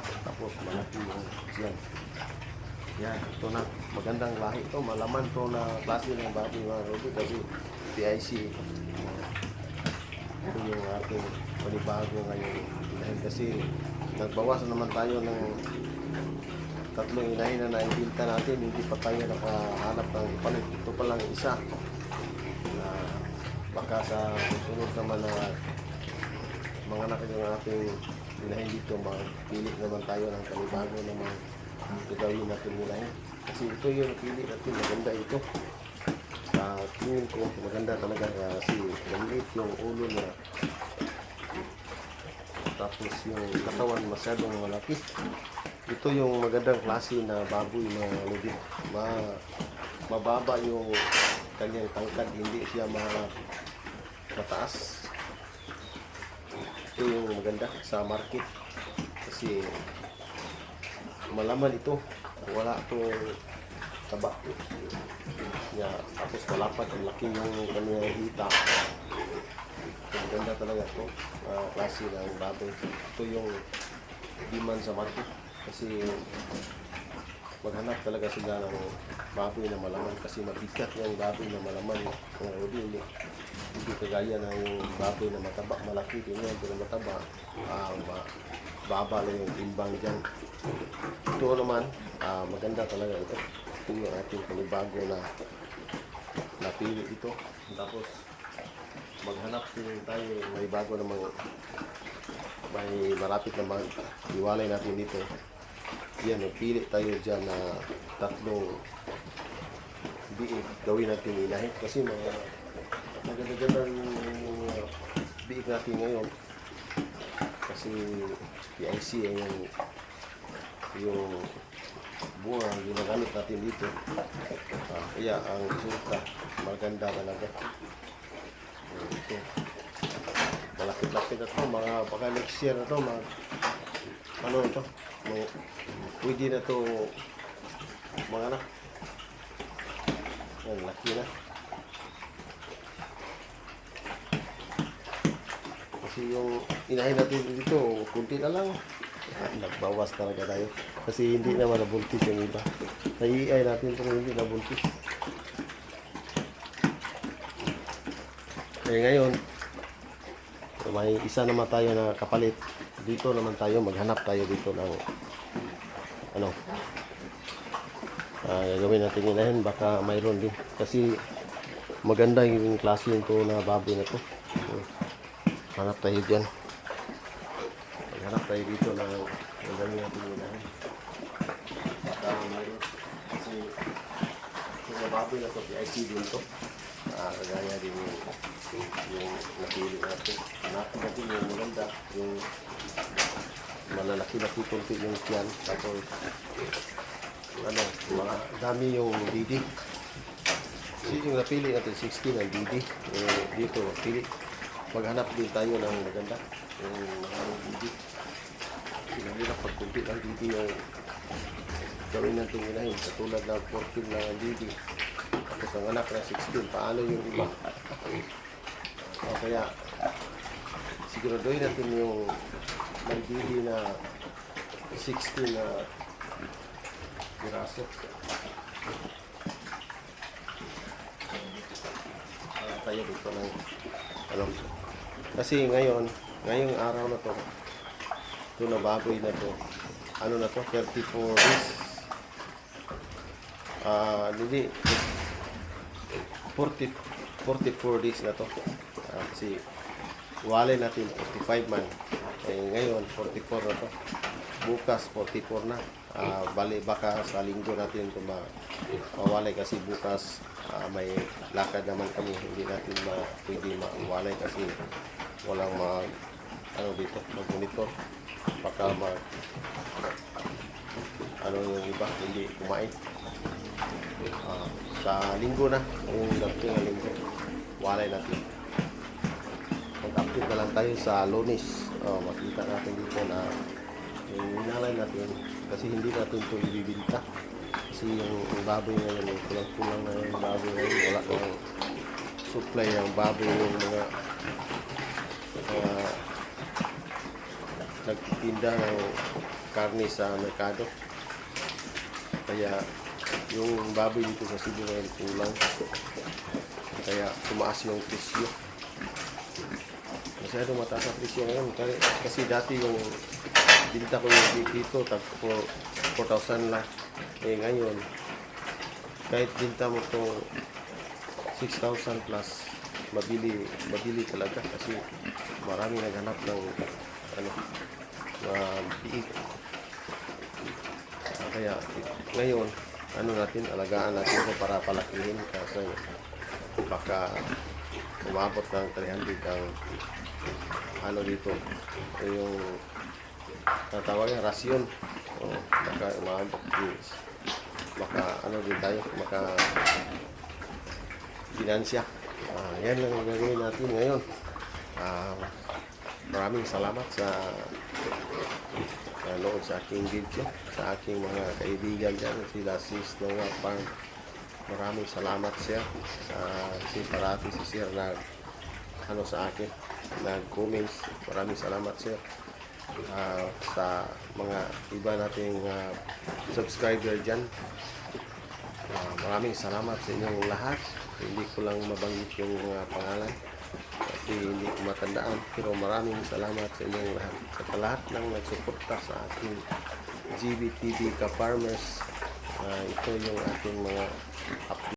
Tapos malaki yung yan. Yan, ito na. Magandang lahi ito. Malaman to na klase ng baboy mga Ruby kasi PIC. Ito yung ating panibago ngayon. Dahil kasi nagbawas na naman tayo ng tatlong inahin na naibinta natin. Hindi pa tayo nakahanap ng ipalit. Ito pa lang isa. Na baka sa susunod naman na mga anak yung ating inahin dito, magpili naman tayo ng panibago na mga gagawin natin inahin. Kasi ito yung pili natin. Maganda ito sa tingin ko maganda talaga kasi maliit yung ulo niya tapos yung katawan masyadong malaki ito yung magandang klase na baboy na legit ma mababa yung kanyang tangkad hindi siya ma mataas ito yung maganda sa market. Kasi malaman ito. Wala itong taba. Niya tapos malapad. Ang laki yung kanyang hita. Ang ganda talaga ito. Uh, klase ng baboy ito yung demand sa market. Kasi maghanap talaga sila ng baboy na malaman kasi mabigat yung baboy na malaman mga rodi hindi, hindi. Kagaya ng baboy na mataba malaki din yan pero mataba ah, ma- baba lang yung timbang dyan. Ito naman ah, maganda talaga ito. Ito yung ating panibago na napili ito. Tapos maghanap din tayo may bago namang may marapit na mag iwalay natin dito yan nagpili tayo dyan na tatlong biig gawin natin inahin kasi mga magagandang mga biig natin ngayon. Kasi PIC ay yung yung bunga ang ginagamit natin dito. Ah, kaya ang resulta maganda talaga. Ito. Malaki-laki na to mga baka next year na to mag ano ito? Mga, pwede na to mga anak. Yan laki na. Kasi yung inahin natin dito kunti na lang. Ah, nagbawas talaga tayo. Kasi hindi naman nabuntis yung iba. Naiiay natin pero hindi nabuntis. Eh ngayon may isa naman tayo na kapalit dito naman tayo maghanap tayo dito ng ano ah gagawin natin inahin baka mayroon din. Kasi maganda yung klase nito na baboy na to. Hmm. hanap tayo dyan. Maghanap tayo dito ng gagawin natin inahin baka mayroon. Kasi yung baboy na to PIC din to. Ah kagaya din yung yung napili natin. Hanapin natin yung maganda yung malalaki-laki konti yung tiyan tapos ano mga dami yung didi. Kasi yung napili natin 16 ang didi. Eh, dito pili maghanap din tayo ng maganda. Yung maraming didi. Pinahirap pag kunti lang didi yung gawin natin inahin katulad ng 14 lang ang didi. Tapos ang anak na 16 paano yung iba o kaya siguraduhin natin yung magdili na 60 na piraso. Kaya tayo dito ng ano. Kasi ngayon, ngayong araw na to, ito na baboy na to, ano na to, 34 days. Ah, hindi, 40, 44 days na to. Ah, kasi walay natin 45 man. Eh, ngayon 44 na to. Bukas 44 na. Ah, bali baka sa linggo natin ito ma mawalay kasi bukas ah, may lakad naman kami hindi natin ma pwede mawalay kasi walang ma ano dito mag monitor baka ma ano yung iba hindi kumain Ah, sa linggo na yung dating linggo walay natin mag-update na lang tayo sa lunes oh, makita natin dito na yung inalay natin kasi hindi natin ito ibibinta kasi yung, baboy ngayon yung kulang-kulang na yung baboy ngayon wala nang supply ng baboy yung mga mga nagtitinda ng karne sa merkado. Kaya yung baboy dito sa Cebu ngayon kulang. Kaya tumaas yung presyo. Masyado mataas ang presyo ngayon. Kasi, dati yung binta ko yung dito, tag 4,000 lang. Eh ngayon, kahit binta mo to 6,000 plus, mabili, mabili talaga kasi marami naghanap ng ano, na biik. Ah, Kaya ngayon, ano natin, alagaan natin ito para palakihin kasi baka umabot ng 300 ang ano dito? Yung tatawag niya rasyon. O baka is baka ano din tayo? Maka finansya. Ah, yan lang ang gagawin natin ngayon. Ah, maraming salamat sa nanood sa aking video sa aking mga kaibigan dyan sila sis Noah Farm maraming salamat sir. Sa si parati si sir na ano sa akin nag-comments maraming salamat sir. Ah, sa mga iba nating ah, subscriber dyan. Ah, maraming salamat sa inyong lahat. Hindi ko lang mabanggit yung mga pangalan kasi hindi ko matandaan. Pero maraming salamat sa inyong lahat. Sa lahat ng nagsuporta sa ating GBTV Ka Farmers Ah, ito yung ating mga update